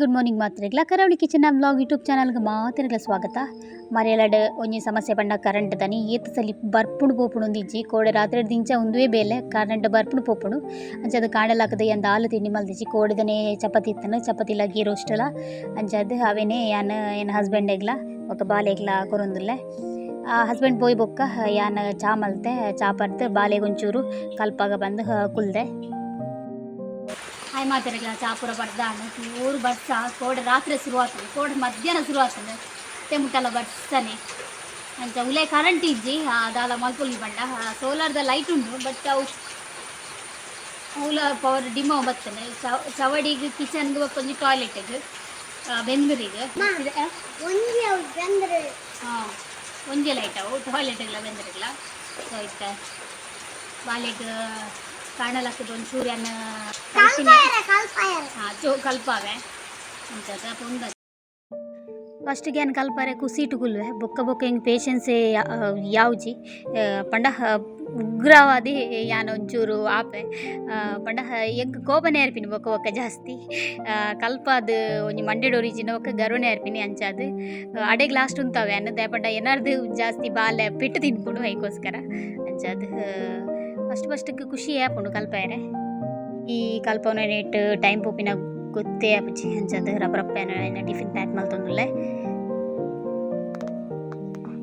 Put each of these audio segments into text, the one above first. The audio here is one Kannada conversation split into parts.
Good morning ಮಾತ್ರೆಗ್ಲ. ಕರಾವಳಿ ಕಿಚನ್ ಬ್ಲಾಗ್ ಯೂಟ್ಯೂಬ್ ಚಾನಲ್ಗೆ ಮಾತ್ರೆಗ್ಲ ಸ್ವಾಗತ. ಮರೆಯಲಡ ಒಂಜಿ ಸಮಸ್ಯೆ ಪಂಡ ಕರೆಂಟ್ ದನಿ. ಏತ್ ಸಲಿ ಬರ್ಪುಂಡು ಪೋಪುಂಡು ಒಂದಿಜ್ಜಿ ಕೋಡೆ ರಾತ್ರಿ ದಿಂಚ ಒಂದುವೇ ಬೇಲೆ. ಕರೆಂಟ್ ಬರ್ಪುಂಡು ಪೋಪುಂಡು ಅಂಚದು ಕಾಂಡಲಾಕದ ಎಂದ ಹಾಲು ತಿಂಡಿ ಮಲ್ದಿಜ್ಜಿ ಕೋಡಿದನೆ ಚಪಾತಿ ಇತ್ತನ. ಚಪಾತಿಲ ಗೀ ರೋಸ್ಟಲ ಅಂಚದು ಅವೇನೆ ಯಾನ್, ಏನು ಹಸ್ಬೆಂಡೆಗ್ಲ ఒక ಬಾಲೆಗ್ಲ ಕೊರೊಂದುಲ್ಲೆ. ಆ ಹಸ್ಬೆಂಡ್ ಪೋಯ್ ಬೊಕ್ಕ, ಯಾನ್ ಚಾ ಮಲ್ತೆ, ಚಾ ಪರ್ದು ಬಾಲೆಗೊಂಚೂರು ಕಲ್ಪಾಗ ಬಂದು, ಕುಲ್ದೆ. ಹಾಯ್ ಮಾತಾಡಲ್ಲ ಚಾಪುರ ಬರ್ದಾಣ ಊರು ಬರ್ಸ ಕೋಡೆ ರಾತ್ರಿ ಶುರು ಆಗ್ತದೆ ಕೋಡೆ ಮಧ್ಯಾಹ್ನ ಶುರು ಆಗ್ತದೆ ತೆಮುಟಲ ಬರ್ತಾನೆ ಅಂಚ ಉಲೆ ಕರೆಂಟ್ ಇಜ್ಜಿ ದಾಲ ಮಲ್ಪೊಲಿ ಬಂಡ ಸೋಲಾರ್ದ ಲೈಟ್ ಉಂಡು ಬಟ್ ಅವು ಅವಲ ಪವರ್ ಡಿಮ್ ಬರ್ತದೆ. ಚವ ಚವಡಿಗೆ ಕಿಚನ್ಗೆ ಕೊಂಚ ಟಾಯ್ಲೆಟಿಗೆ ಬೆಂದೂರಿಗೆ. ಹಾಂ ಒಂದೇ ಲೈಟ್ ಅವು ಟಾಯ್ಲೆಟ್ಗೆಲ್ಲ ಬೆಂದರಿಲ್ಲ ಸೊ ಇತ್ತ ಬಾಲೆಗೆ ಕಾಣಲಾಕದ ಒಂದು ಸೂರ್ಯನ ಚೋ ಕಲ್ಪಾವೆ. ಪುಂದ ಫಸ್ಟಿಗೆ ಏನು ಕಲ್ಪಾರೆ ಕುಸೀಟು ಗುಲ್ವೆ ಬೊಕ್ಕ ಬೊಕ್ಕ ಹಿಂಗೆ ಪೇಷನ್ಸೇ ಯಾವ್ಜಿ. ಪಂಡ ಉಗ್ರವಾದಿ ಯಾನ ಒಂಚೂರು ಆಪೆ. ಪಂಡ ಎಂಕ್ ಕೋಪನೆ ಏರ್ಪಿನಿ ಬೊಕ್ಕ ಬೊಕ್ಕ ಜಾಸ್ತಿ. ಕಲ್ಪ ಕಲ್ಪಾದ್ ಒಂಜಿ ಮಂಡೆ ಒರಿಜಿನ ಬೊಕ್ಕ ಗರುನೆ ಏರ್ಪಿನಿ ಅಂಚಾದ್ ಅಡೆಗ್ ಲಾಸ್ಟ್ ಉಂತಾವೆ ಅನ್ನದೆ ಪಂಡ ಏನಾರ್ದು ಜಾಸ್ತಿ ಬಾಲೆ ಪಿಟ್ಟು ತಿನ್ಪುಂಡು ಹೈಕೋಸ್ಕರ ಅಂಚಾದ್ ಫಸ್ಟ್ ಫಸ್ಟ್ಗೆ ಖುಷಿ ಆಪುಂಡು ಕಲ್ಪಾಯರೆ ಈ ಕಲ್ಪವನ ನೆಟ್ ಟೈಮ್ ಪೋಪಿನ ಗೊತ್ತೇ ಆಪುಜಿ ಅಂಚದ ರಪ್ಪ ರಪ್ಪ ಏನ ಟಿಫಿನ್ ಪ್ಯಾಕ್ ಮಲ್ತೊಂದುಲ್ಲೆ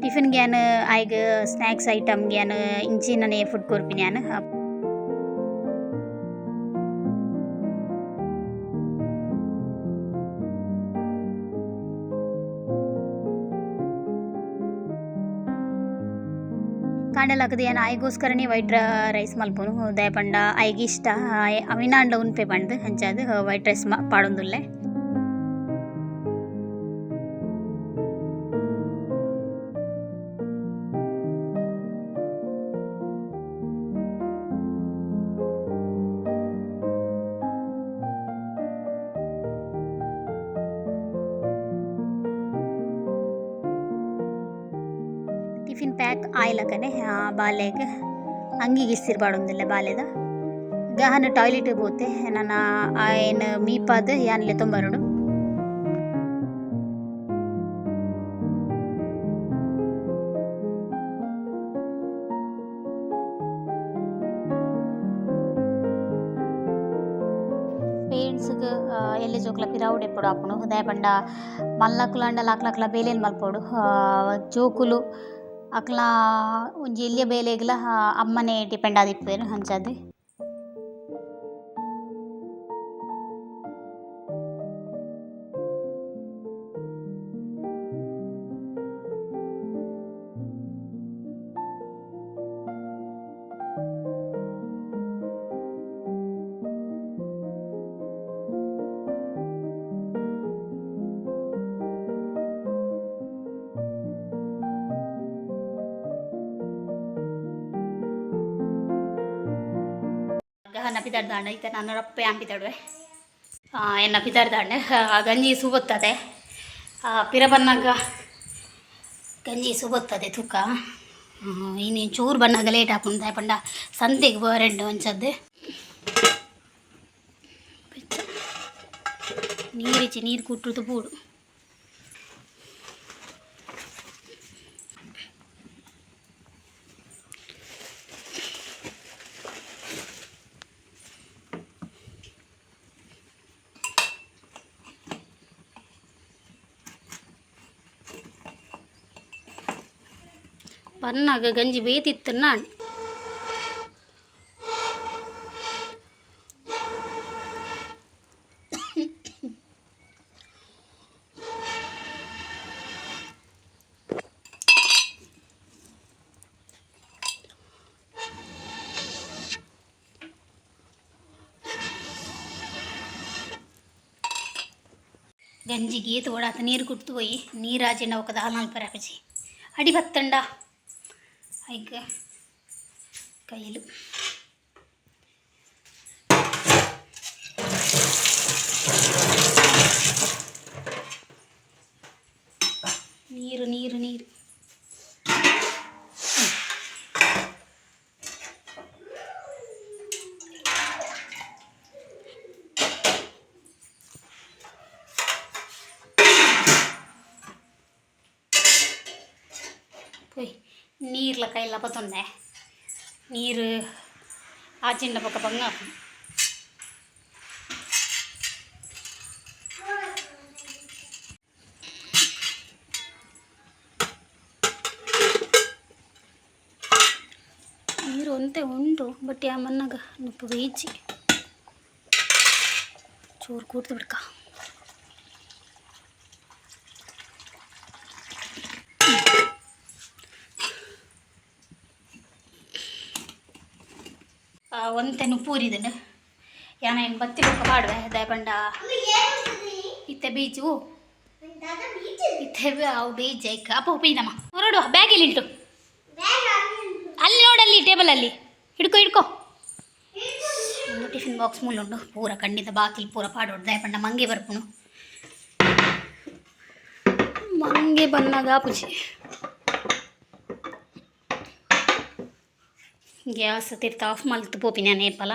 ಟಿಫಿನ್ಗೆ ಏನು ಆಯ್ಗ ಸ್ನ್ಯಾಕ್ಸ್ ಐಟಮ್ಗೆ ಏನು ಇಂಚಿನೇ ಫುಡ್ ಕೊರ್ಪಿನಿ ನಾನು ಕಾಂಡಲಾಕದ ಏನು ಆಯ್ಗೋಸ್ಕರನೇ ವೈಟ್ ರೈಸ್ ಮಲ್ಪುನು? ದಯಪಂಡ ಐಗಿಷ್ಟ ಅವಿನಾಂಡ ಉನ್ಪೆ ಪಂಡ್, ಹಂಚಾದು ವೈಟ್ ರೈಸ್ ಪಾಡೊಂದುಲ್ಲೆ. ಟಿಫಿನ್ ಪ್ಯಾಕ್ ಆಯ್ಲಕ್ಕನೆ ಬಾಲೆಗ್ ಅಂಗಿಗೆ ಇಸ್ತಿರ್ಬಾಡೊಂದಿಲ್ಲ ಬಾಲೆದ ಗಹನ ಟಾಯ್ಲೆಟ್ ಹೋತೆ ನನ್ನ ಏನು ಮೀಪಾದ ಯಾನ್ಲೆ ತೊಂಬರುಡು. ಪೇರೆಂಟ್ಸ್ಗೆ ಎಲ್ಲಿ ಜೋಕ್ಲ ಪಿರಾವುಡು ಎಪ್ಪಡು ಆಪುಂಡು ದಯಪಂಡ ಮಲ್ಲಕುಲಾಂಡ ಲಾಕ್ಲಾಕ್ಲ ಬೇಲೆಲ್ ಮಲ್ಪೋಡು. ಜೋಕುಲು ಅಕ್ಲ ಒಂಜಿ ಎಲ್ಲಿಯ ಬೇಲೆಗ್ಲ ಅಮ್ಮನೆ ಡಿಪೆಂಡ್ ಆದಿಪ್ಪುವೆರ್ ಹಂಚದ್ದು ಪಿದಾಡ್ದಾಂಡ ಈತ ನಾನು ರಪ್ಪೆ ಆಂಪಿದಾಡುವೆ ಎನ್ನ ಪಿದಾಡ್ದಾಂಡೆ ಗಂಜಿ ಸುಬುತ್ತದೆ ಪಿರ ಬನ್ನಾಗ ಗಂಜಿ ಸುಬುತ್ತದೆ ತೂಕ. ಇನ್ನೇನು ಚೂರು ಬನ್ನಾಗ ಲೇಟ್ ಹಾಕೊಂಡು ಪಂಡ ಸಂತೆಗೆ ಬೋರೆಂಡು ಒಂಚದ್ದು ನೀರಿಚ್ಚಿ ನೀರು ಕುಟ್ಟುದು ಬೂಡು పన్నాక గంజి వేతిస్తున్నాను గంజికి తోడాత నీరు కుట్టుపోయి నీరాజండా ఒక దానాలు పరకచి అడి அதுக்கு கையில். நீர் நீர் நீர். போய். ನೀರ್ಲ ಕೈಲ ಪತ್ತೊಂಡೆ ನೀರು ಆಚಿಂಡ ಪಕ್ಕ ಪಂಗ ನೀರು ಒಂತೆ ಉಂಡು ಬಟ್ ಆ ಮನ್ನಾಗ ನೊಪ್ಪು ಈಚಿ ಚೂರು ಕೂರ್ತು ಬಿಡ್ಕ ಆ, ಪೂರಿದನು. ಯಾನ ಏನು ಬತ್ತಿ ಬಾಡ್ವೆ ದಯಬಂಡ ಇತ್ತೆ ಬೀಜು. ಇತ್ತೆ ಅವು ಬೀಜ ಅಪ್ಪ ಉಪ್ಪಿನಮ್ಮ ಹೊರಡು ಬ್ಯಾಗ್ ಇಲ್ಲಿ ಉಂಟು ಅಲ್ಲಿ ನೋಡಲ್ಲಿ ಟೇಬಲಲ್ಲಿ ಹಿಡ್ಕೊ ಹಿಡ್ಕೊ. ಒಂದು ಟಿಫಿನ್ ಬಾಕ್ಸ್ ಮೂಲುಂಡು ಪೂರ ಖಂಡಿತ ಬಾಕಿಲ್ ಪೂರ ಪಾಡೋಡು ದಯಪಂಡ ಮಂಗೆ ಬರ್ಪುಣು ಮಂಗೆ ಬಂದಾಗ ಪುಜಿ ಗ್ಯಾಸ್ ತಿರ್ತ ಆಫ್ ಮಲ್ತು ಪೋಪಿನ ನೇಪಲ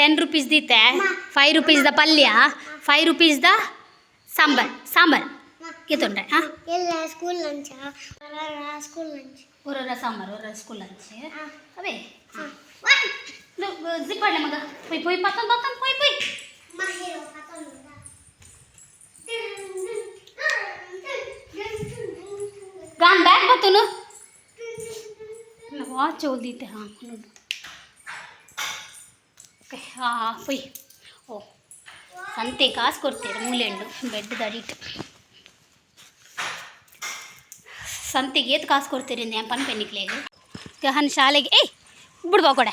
ಟೆನ್ ರುಪೀಸ್ದಿತ್ತೆ ಫೈವ್ ದ ಪಲ್ಯ ಫೈವ್ ರುಪೀಸ್ದ ಸಾಂಬಾರ್ ಸಾಂಬಾರ್ ಕಿತ್ತೊಂಡ್ರೆ ಹಾಂ ಎಲ್ಲ ಸ್ಕೂಲ್ ಲಂಚ್ ಸ್ಕೂಲ್ ಲಂಚ್ ಒರೊರ ಸಾಂಬಾರ್ ಒರೊರ ಸ್ಕೂಲ್ ಲಂಚ್ ಅವೇ ಜಿಪ್ ಮಾಡಲೆ ಮಗ ಪೊಯ್ ಪೊಯ್ ಪತ್ತನ್ ಪತ್ತನ್ ಪೊಯ್ ಪೊಯ್ ಗಾನ್ ಬ್ಯಾಗ್ ಬತ್ತನು ವಾಚ್ ಓದಿದ್ದೆ ಹಾಂ ಓಕೆ ಹಾಂ ಪೊಯ್ ಓ ಸಂತೆ ಕಾಸು ಕೊಡ್ತೀರ ಮೂಲೆಂಡು ಬೆಡ್ ದಡಿಟ್ಟು ಸಂತೆಗೆ ಏತು ಕಾಸು ಕೊಡ್ತೀರಿ ನಾನು ಪನ್ ಪೆನ್ನಿಕ್ಲೆಗೆ ಗಹನ್ ಶಾಲೆಗೆ ಏಯ್ ಬಿಡ್ಬೋ ಕೊಡೆ.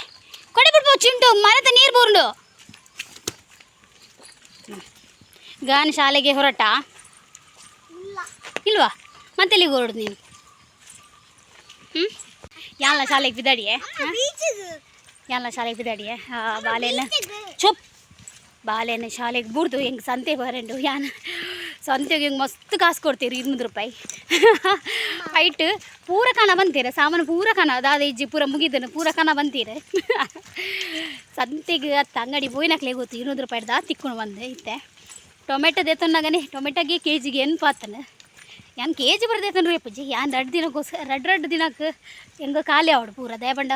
ಕೊಡೆ ಬಿಡ್ಬೋ ಚಿಂಟು ಮರದ ನೀರು ಬೋರ್ಂಡು ಗಹನ್ ಶಾಲೆಗೆ ಹೊರಟ? ಇಲ್ವಾ? ಮತ್ತೆಲ್ಲಿಗೆ ಹೊರಡು ನೀನು? ಹ್ಞೂ ಯಾಲ ಶಾಲೆಗೆ ಬಿದ್ದಾಡಿಯೇ? ಯಾಲ ಶಾಲೆಗೆ ಬಿದ್ದಾಡಿಯ ಬಾಲೆನ ಚುಪ್ ಬಾಲೆನ ಶಾಲೆಗೆ ಬುಡ್ದು ಹೆಂಗೆ ಸಂತೆ ಬರಂಡು ಯಾನ. ಸಂತೆಗೆ ಹಿಂಗೆ ಮಸ್ತ್ ಕಾಸು ಕೊಡ್ತೀರಿ ಇನ್ನೂರು ರೂಪಾಯಿ. ಫೈಟ್ ಪೂರ ಕಣ ಬಂತೀರ ಸಾಮಾನು ಪೂರ ಕಣ ದಾದ ಇಜ್ಜಿ ಪೂರ ಮುಗಿದನು ಪೂರ ಕಣ ಬಂತೀರ. ಸಂತೆಗೆ ಹತ್ತು ಅಂಗಡಿ ಬೋಯ್ನಕ್ಲೆ ಗೊತ್ತು ಇನ್ನೂರು ರೂಪಾಯಿ ದಾ ತಿಕ್ಕೊಂಡು ಬಂದೆ ಇತ್ತೆ. ಟೊಮೆಟೊ ದೇತನ್ನಾಗನೆ ಟೊಮೆಟೊಗೆ ಕೆ ಜಿಗೆ ಏನು ಪಾತನ ಯಾನ್ ಕೆ ಜಿ ಬರ್ದೈತನ್ರಿ ಪೂಜೆ ಏನು ಎರಡು ದಿನಕ್ಕೋಸ್ಕರ ರಡ್ ರಡ್ ದಿನಕ್ಕೆ ಹೆಂಗೆ ಖಾಲಿ ಅವಡು ಪೂರ. ದಯಬಂಡ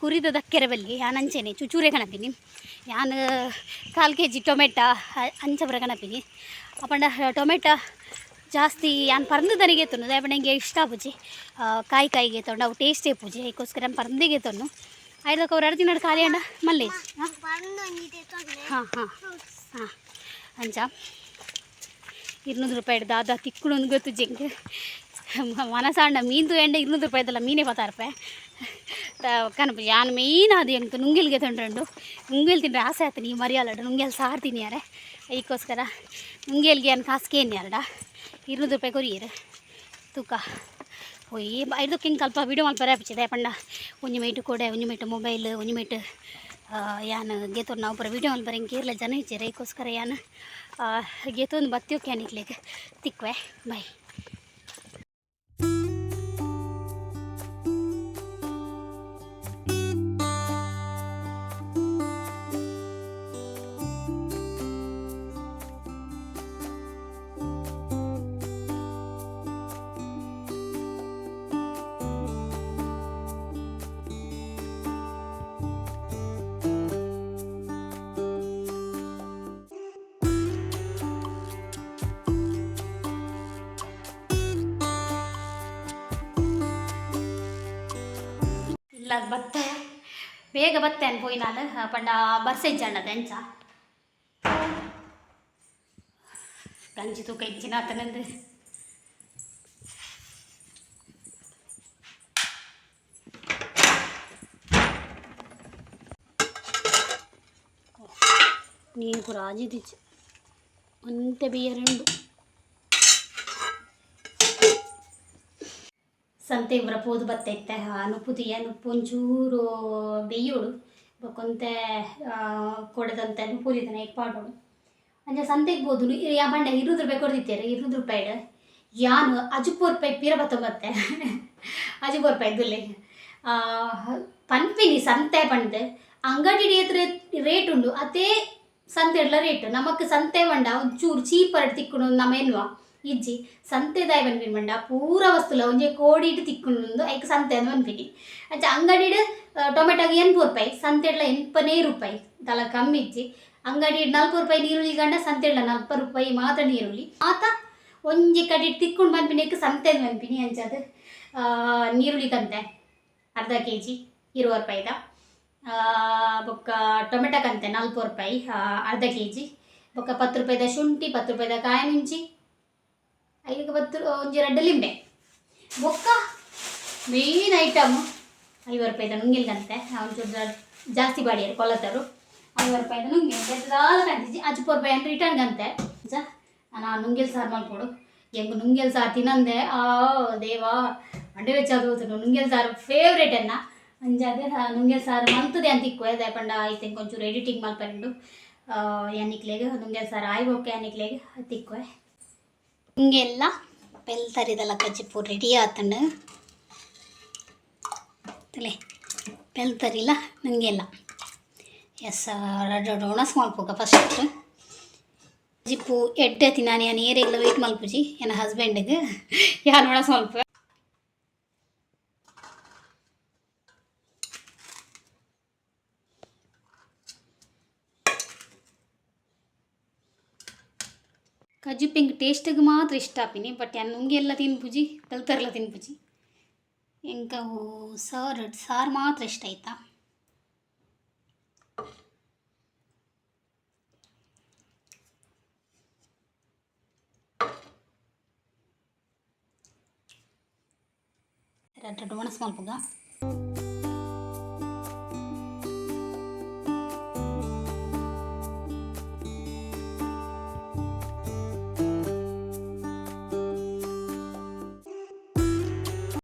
ಕುರಿದ ದಕ್ಕೆರೆ ಬಲ್ಲಿ ಯಾನ್ ಅಂಚೆನೆ ಚುಚೂರೆ ಕಣಪಿನಿ ಯಾನ್ ಕಾಲು ಕೆ ಜಿ ಟೊಮೆಟೊ ಅಂಚ ಬರ ಕಣಪಿನಿ ಅಪ್ಪಂಡ ಟೊಮೆಟೊ ಜಾಸ್ತಿ ಯಾನ್ ಪರಂದು ದನಿಗೆ ತೊನ್ನು. ದಯಬಂಡ ಹಿಂಗೆ ಇಷ್ಟ ಪೂಜಿ ಕಾಯಿ ಕಾಯಿಗೆ ತೊಂಡು ಅವು ಟೇಸ್ಟೇ ಪೂಜೆ ಅದಕ್ಕೋಸ್ಕರ ಪರಂದಿಗೆ ತೊನ್ನು. ಐದಕ್ಕೆ ಅವ್ರು ಎರಡು ದಿನ ಖಾಲಿ ಅಣ್ಣ. ಮಲ್ಲೆ ಹಾಂ ಹಾಂ. ಹಾಂ. ಅಂಚ. ಇರ್ನೂರು ರೂಪಾಯಿ ಹಿಡ್ದು, ಅದು ತಿಕ್ಕಳು ಒಂದು ಗೊತ್ತು ಜಂಗೆ. ಮನಸಾಂಡ, ಮೀನ್ದು ಎಂಡ ಇರ್ನೂರು ರೂಪಾಯಿದಲ್ಲ ಮೀನೇ ಪತ್ತಾರು ರೂಪಾಯಿ ಕನಪ ಯಾನ್ ಮೀನು ಅದು ಹೆಂಗೆ ನುಂಗಿಲ್ಗೆ ತೊಂಡ್ರಂಡು ನುಂಗಿಲ್ ತಿಂದ್ರೆ ಆಸೆ ಆಯ್ತು, ನೀವು ಮರಿಯಲ್ಲಡ ನುಂಗೆಲ್ ಸಾರ್ತೀನಿ ಯಾರೆ. ಅದಕ್ಕೋಸ್ಕರ ನುಂಗೆಲ್ಗೆ ಏನು ಕಾಸ್ಕೇನು ಯಾರಡ? ಇರ್ನೂರು ರೂಪಾಯಿ ಕೊರಿಯರು ತೂಕ. ಒಯ್ಯಿ ಇದು ಹಿಂಗೆ ಕಲ್ಪ ವೀಡಿಯೋ ಮಲ್ಪ ರೇಪಿಸಿದೆ ಪಂಡ ಒಂಜಿ ಮೈಟು ಕೊಡೆ ಒಂಜಿ ಮೈಟು ಮೊಬೈಲ್ ಒಂಜಿ ಮೈಟು ಯಾನು ಗೇತೋರು ನಾವು ಬರೋ ವೀಡಿಯೋ ಮಲ್ಪ ಹಿಂಗೆ ಇರಲ್ಲ ಜನ ಇಚ್ಚಿರ ಅದಕ್ಕೋಸ್ಕರ ಯಾನು. ಗೆತ್ತೊಂದು ಬತ್ತಿಯೋಕೆ ಏನಿಕ್ಲಿಕ್ಕೆ ತಿಕ್ವೆ ಬಾಯ್ ಇಲ್ಲ ಬೇಗ ಬತ್ತೆ ಅನ್ಪೋಯಿ ನಾನು ಆ, ಪಂಡ ಬರ್ಸೆ ಜಣ್ಣ ದೆಂಚ ಗಂಜಿ ತೂಕ ಇಚ್ಚಿನ ಆತನಂದು ನೀನು ಕೂಡ ಆಜಿದಿಚ್ಚು ಒಂತೆ ಬಿಯ రెండు ಸಂತೆ ಇವರ ಪೋದು ಬತ್ತೈತೆ ಅನುಪುದಿಯ ನುಪ್ಪು, ಒಂಚೂರು ಬೆಯ್ಯೋಡು ಬೊಕೊಂತೆ ಕೊಡದಂತೆ ಪೂರಿದನ ಇಪ್ಪಾಡೋಡು ಅಂಚೆ ಸಂತೆಗೆ ಬೋದು ಯಾ ಬಂಡ ಇರುದ್ರ ರೂಪಾಯಿ ಕೊಡ್ತಿದ್ದಾರೆ ಇರುದ್ರ ರೂಪಾಯಿ ಯಾನು ಅಜುಪು ರೂಪಾಯಿ ಪೀರ ಬತ್ತೊಂಬತ್ತೆ. ಅಜುಪು ರೂಪಾಯಿ ಆ, ಪನ್ಪಿನಿ ಸಂತೆ ಪಂಡ್ ಅಂಗಡಿ ರೇಟ್ ಉಂಡು ಅತ್ತೇ ಸಂತೆ ಇಡ್ಲ ರೇಟ್. ನಮಕ್ ಸಂತೆ ಬಂಡ ಒಂಚೂರು ಚೀಪರ್ ತಿಕ್ಕುಂಡು ನಮ್ಮ ಇಜ್ಜಿ ದಾಯ ಬನ್ಪಿನಿ ಮಂಡ, ಪೂರ ವಸ್ತುಲ ಒಂಜಿ ಕೋಡಿ ಇಟ್ಟು ತಿಕ್ಕುಂಡು ಐಕ್ ಸಂತೆ ಅಂತ ಬನ್ಪಿನಿ ಅಂಚ ಅಂಗಡಿಡ್ ಟೊಮೆಟೊಗೆ ಎನ್ಪು ರೂಪಾಯಿ, ಸಂತೆಡ್ಲ ಎನ್ಪನೇ ರೂಪಾಯಿ. ತಲ ಕಮ್ಮಿ ಇಜ್ಜಿ. ಅಂಗಡಿ ನಲ್ಪು ರೂಪಾಯಿ ನೀರುಳ್ಳಿ ಗಂಡ, ಸಂತೆಡ್ಲ ನಲ್ಪ ರೂಪಾಯಿ ಮಾತ್ರ ನೀರುಳ್ಳಿ. ಆತ ಒಂಜಿ ಕಡೆ ತಿಕ್ಕೊಂಡು ಬಂದ್ಪಿನಿ ಸಂತೆ ಬಂದ್ಪಿನಿ ಅಂಚದು ನೀರುಳ್ಳಿ ಕಂತೆ ಅರ್ಧ ಕೆ ಜಿ ಇರುವ ರೂಪಾಯಿದ ಬೊಕ್ಕ ಟೊಮೆಟೊ ಕಂತೆ ನಲ್ಪು ರೂಪಾಯಿ ಅರ್ಧ ಕೆ ಜಿ ಬೊಕ್ಕ ಪತ್ತು ರೂಪಾಯಿದ ಶುಂಠಿ, ಪತ್ತು ರೂಪಾಯಿದ ಕಾಯಿ ಮುಂಚಿ ಐದು ಬತ್ತು ಒಂಜಿ ಎರಡು ಲಿಂಬೆ. ಬೊಕ್ಕ ಮೇನ್ ಐಟಮ್ ಐವತ್ತು ರೂಪಾಯಿದ ನುಂಗಿಲ್ ಅವ್ನು ಜಾಸ್ತಿ ಬಾಡಿಯರು ಕೊಲ್ಲತ್ತರು ಐವತ್ತು ರೂಪಾಯಿದ ನುಂಗಿ ಬೆದ್ದಾದ ಕಂತಿಜಿ ಅಜ್ಪು ರೂಪಾಯಿ ಅಂತ ರಿಟರ್ನ್ ಅಂತೆ ಜ ನಾನು ನುಂಗಿಲ್ ಸಾರು ಮಲ್ಪೊಡು ಹೆಂಗೆ ನುಂಗಿಲ್ ಸಾರು ತಿನ್ನಂದೆ? ಆ, ದೇವಾ, ಮಂಡೆ ವೆಚ್ಚ ಅದು ನುಂಗಿಲ್ ಸಾರು ಫೇವ್ರೇಟ್ ಅನ್ನ. ಅಂಜಾದೆ ನುಂಗಿಲ್ ಸಾರು ಮಂತದೆ ಅಂತ ಇಕ್ಕು. ಅದೇ ಪಂಡ ಐತೆ ಒಂಚೂರು ಎಡಿಟಿಂಗ್ ಮಲ್ಪಂಡು ಎನ್ನಿಕ್ಲೆಗೆ ನುಂಗಿಲ್ ಸಾರು ಆಯ್ಬೋಕೆ ಎನ್ನಿಕ್ಲೆಗೆ ತಿಕ್ಕುವೆ ಹಿಂಗೆಲ್ಲ ಬೆಲ್ತರಿದಲ್ಲ ಕಜ್ಜಿಪ್ಪು ರೆಡಿ ಆತಂಡು ತಲೆ ಬೆಲ್ತರಿಲ್ಲ ನಂಗೆಲ್ಲ ಎಸ್ ಎರಡು ಒಣಸ್ ಮಲ್ಪೋಗ ಫಸ್ಟ್ ಜಿಪ್ಪು ಎಡ್ಡೆ ತಿನ್ನಾನಿ ನಾನು ಏರೆಗ್ಲ ವೆಯ್ಟ್ ಮಲ್ಪುಜಿ ನನ್ನ ಹಸ್ಬೆಂಡಿಗೆ ಯಾರು ಒಣಸ್ ಮಲ್ಪ ಕಜ್ಜು ಪಿಂಕ್ ಟೇಸ್ಟಿಗೆ ಮಾತ್ರ ಇಷ್ಟ ಆಪಿನಿ, ಬಟ್ ಯಾನ್ ನುಂಗಿ ಎಲ್ಲ ತಿನ್ಪುಜಿ ಬೆಲ್ತರೆಲ್ಲ ತಿನ್ಪುಜಿ ಎಂಕ ಸಾರು ಸಾರು ಮಾತ್ರ ಇಷ್ಟ ಆಯ್ತಾ? ಎರಡು ಒಣಸ್ ಮಲ್ಪುಗ